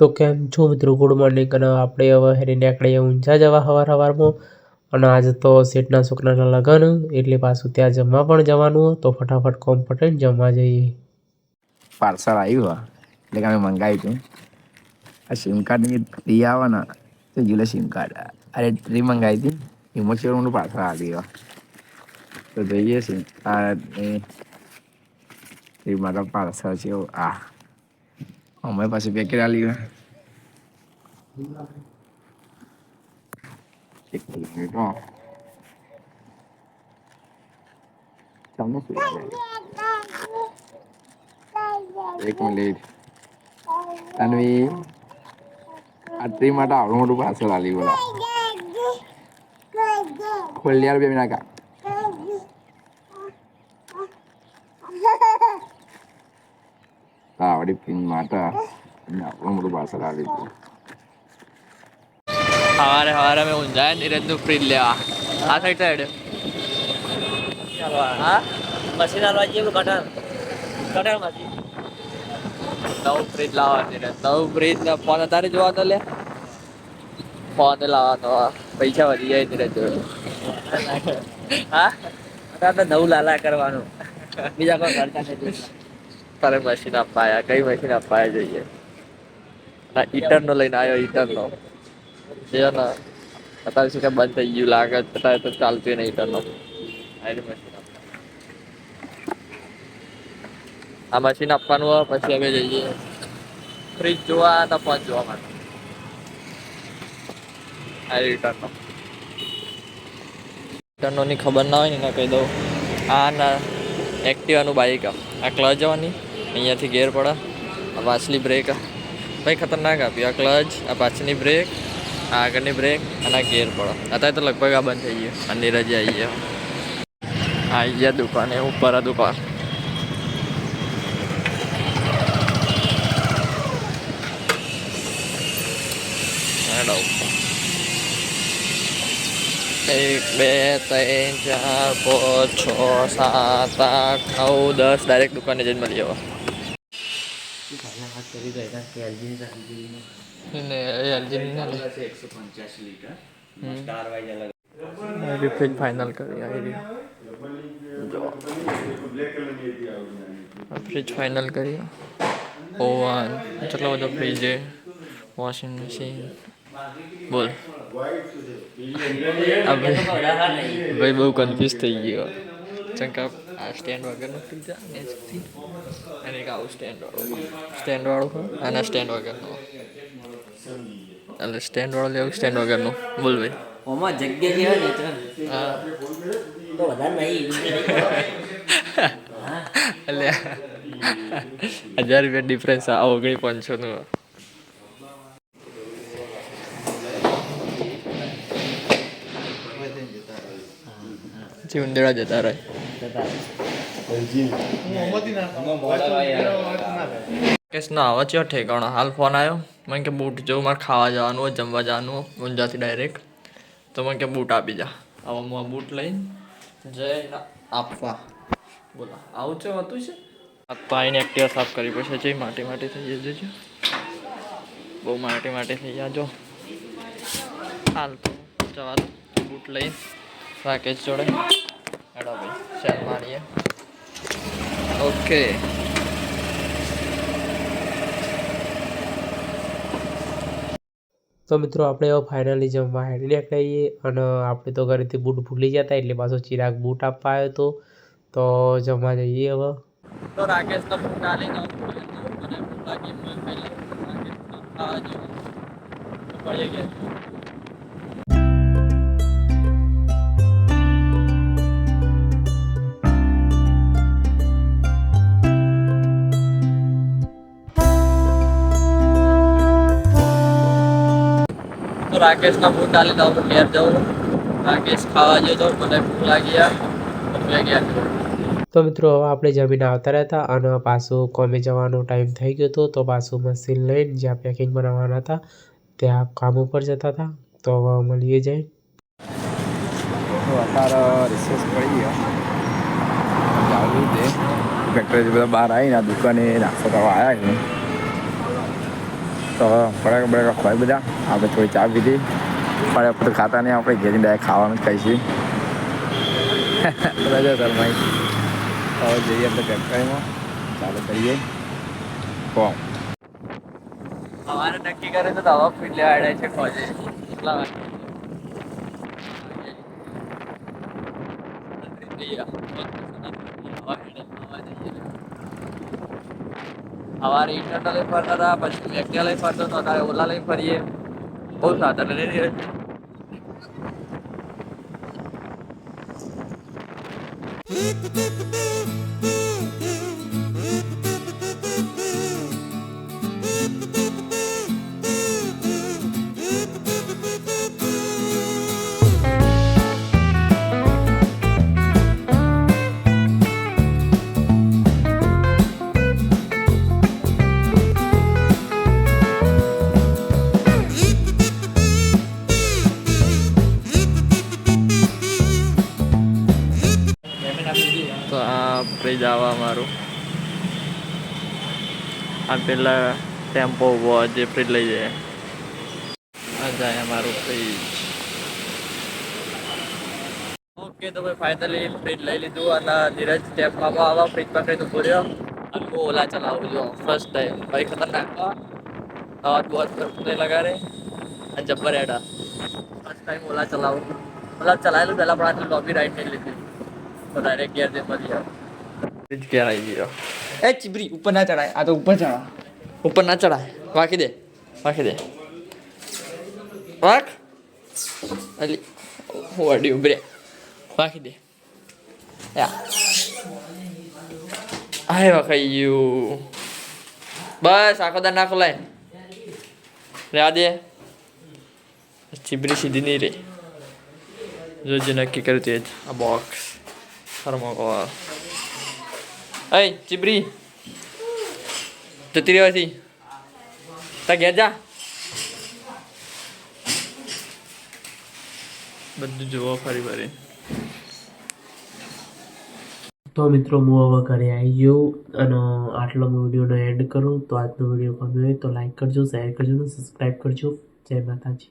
તો કેમ છો મિત્રો? ગુડ મોર્નિંગ અને આપણે હવે હેરી નીકળીએ ઊંઝા જવા સવાર સવારમાં અને આજે તો શેઠના છોકરાના લગ્ન, એટલે પાછું ત્યાં જમવા પણ જવાનું તો ફટાફટ કોમ પટાઈને જમવા જઈએ. પાર્સલ આવ્યું એટલે કે અમે મંગાવ્યું હતું આ સિમ કાર્ડની ટ્રી આવે આવવાના. તો જુલે સિમ કાર્ડ અરે ફ્રી મંગાવી હતી. એમાં છે પાર્સલ આવી ગયો તો જોઈએ સિમ કાર્ડ એ મારા પાર્સલ છે. આ. અમે પાછી પેકેટ આવી ગયો એક મિનિટ હો. તમને શું લાગે? એક મિનિટ તન્વી આ ટ્રી માટે આવડું મોટું પાર્સલ આલી બોલા ખોલી યાર બે મિનિટ કા આવડી પિન માટે અને આવડું મોટું પાર્સલ આલી દીધું સવારે સવારે અમે ઊંઝાય નીરજનું ફ્રીજ લેવા આ સાઈડ સાઈડ હા મશીન હાલવા જઈએ કટર કટર મશીન નવું ફ્રીજ લાવવા નીરજ નવું ફ્રીજ ને ફોન તારે જોવાનો લે ફોન લાવવાનો પૈસા વધી જાય નીરજ જોડે હા અત્યારે તો નવું લાલા કરવાનું બીજા કોઈ ખર્ચા નથી તારે મશીન અપાયા કઈ મશીન અપાયા જોઈએ? ના ઈટરનો લઈને આવ્યો, ઈટરનો. જે ને, અત્યારે શું બંધ થઈ ગયું લાગે, અત્યારે તો ચાલતું નહીં ઈટરનો. મશીન આ મશીન આપવાનું હોય, પછી અમે જઈએ. ફ્રીજ જોવા તો ફોન જોવા માટે. આ રિટર્નનો રિટર્નનો ખબર ના હોય ને કહી દઉં. આ ના એક્ટિવાનું બાઈક આ. ક્લચ જવાની અહીંયાથી ગેર પડા. આ પાછલી બ્રેક ભાઈ ખતરનાક આપી આ ક્લચ આ પાછળની બ્રેક આ આગળની બ્રેક અને આ ગેર પડો. અત્યારે તો લગભગ આ બંધ થઈ ગયું. અને નીરજે આવી ગયા. આવી ગયા દુકાને, ઉપર આ દુકાન. હેલો એક, બે, ત્રણ, ચાર, પાંચ, છ, સાત, આઠ, નવ, દસ ડાયરેક્ટ દુકાને જઈને મળી જવા ને એલજી ને ફ્રીજ ફાઇનલ કરી આવી ફ્રીજ ફાઇનલ કરી ઓવન કેટલો બધો ફ્રીજ છે વોશિંગ મશીન બોલ આ ભાઈ ભાઈ બહુ કન્ફ્યુઝ થઈ ગયો ચમ કે આ સ્ટેન્ડ વગરનું આ નેચથી અને એક આવું સ્ટેન્ડ વાળું સ્ટેન્ડ વાળું હોય? આના સ્ટેન્ડ વગરનું. એટલે સ્ટેન્ડ વાળું લેવું સ્ટેન્ડ વગરનું? બોલ ભાઈ ઓમાં જગ્યા જે હોય ને હા. તો વધારે નહીં. એટલે હજાર રૂપિયા ડિફરન્સ આ ઓગણી પાંચસોનું પછી ઉંદેડા જતા રહે. ના આવા ચો ઠેકાણો. હાલ ફોન આવ્યો મને કે બૂટ જો, મારે ખાવા જવાનું હોય, જમવા જવાનું હોય, ઊંઝાથી ડાયરેક્ટ તો મને કે બૂટ આપી જા. હવે હું આ બૂટ લઈને જઈને આપવા. બોલો, આવું છે, હતું છે? પાઈને એક્ટિવા સાફ કરવી પડશે જઈ માટી માટી થઈ જજો. બહુ માટી માટી થઈ જાજો હાલ તો જવા બૂટ લઈને રાકેશ જોડે. હેડો ભાઈ સેલ મારીએ. ઓકે તો મિત્રો આપણે હવે ફાઇનલી જમવા હેડી નીકળીએ અને આપણે તો ઘરેથી બૂટ ભૂલી જતા એટલે પાછો ચિરાગ બૂટ આપવા આવ્યો હતો. તો જમવા જઈએ હવે. તો રાકેશ તો બૂટ આલી દઉં મને લાગી મને પહેલા. રાકેશ તો ખાવા જેવું પડી ગયા. રાકેશના બૂટ આલી દઉં ઘેર જવું. રાકેશ ખાવા જતો મને ભૂખ લાગી ગયા ગયા તો મિત્રો હવે આપણે જમીને આવતા રહેતા અને પાછું કોમે જવાનો ટાઈમ થઈ ગયો હતો તો પાછું મશીન લઈને જ્યાં પેકિંગ બનાવવાના હતા ત્યાં કામ ઉપર જતા હતા. તો હવે મળીએ જઈ તો અત્યારે રિસેસ પડી ગયો. જાવું છે. ફેક્ટરી બધા બહાર આવીને આ દુકાને નાસ્તો કરવા આવ્યા છે. તો ફટાક બટાકા ખવાય બધા. આપણે થોડી ચા પીધી. ફટાક તો ખાતા નહીં આપણે ઘેરી ડાયરેક્ટ ખાવાનું જ ખાઈશું. રજા શરમાઈ હવે જઈએ આપણે ફેક્ટરીમાં. ચાલુ કરીએ. કોમ અમારે નક્કી કરે તો દવા ફીટ લેવા આડે છે ખોજે કેટલા વાગે? સવારે ઇન્ટરનલ લઈ ફરતા હતા, પછી મેકને લઈ ફરતો હતો અત્યારે ઓલા લઈ ફરીએ. બહુ સાધન લઈ રહે છે તો આ ફ્રીજ આવવા મારું. આ પેલા ટેમ્પો ઊભો જે ફ્રીજ લઈ જાય. આ જાય અમારું ફ્રીજ. ઓકે, તો ભાઈ ફાઇનલી ફ્રીજ લઈ લીધું અને ધીરજ ટેમ્પમાં આવા ફ્રીજ પકડી ઊભો રહ્યો અને ઓલા ચલાવું જો ફર્સ્ટ ટાઈમ ભાઈ ખતરનાક અવાજ બહુ નહીં લગાડે. અને જબ્બર એડા ફર્સ્ટ ટાઈમ ઓલા ચલાવું ઓલા ચલાવેલું પહેલાં પણ આટલી લોબી રાઈડ નહીં લીધી. તો ડાયરેક્ટ ગેર જઈને મળી જાવ ફ્રીજ ગેર આવી ગયો એ ચીબરી ઉપર ના ચડાય. આ તો ઉપર ચડા. ઉપર ના ચડાય. વાંકી દે. વાંકી દે. વાંક. અલી હું અડી ઉભરે. વાંકી દે. યા. આય ગયું. બસ આખો દા નાખો લાય રેવા દે. ચીબરી સીધી નહીં રે જો નક્કી કર્યું તે આ બોક્સ થર્મોકોલ અય ચીબરી જતી રહેવાથી તા ઘેર જા બધું જોવો ફરી ફરી તો મિત્રો, હું હવે ઘરે આવી ગયો અને આટલો હું વિડીયોનો એન્ડ કરું. તો આજનો વીડિયો ગમ્યો હોય તો લાઈક કરજો શેર કરજો અને સબસ્ક્રાઈબ કરજો. જય માતાજી.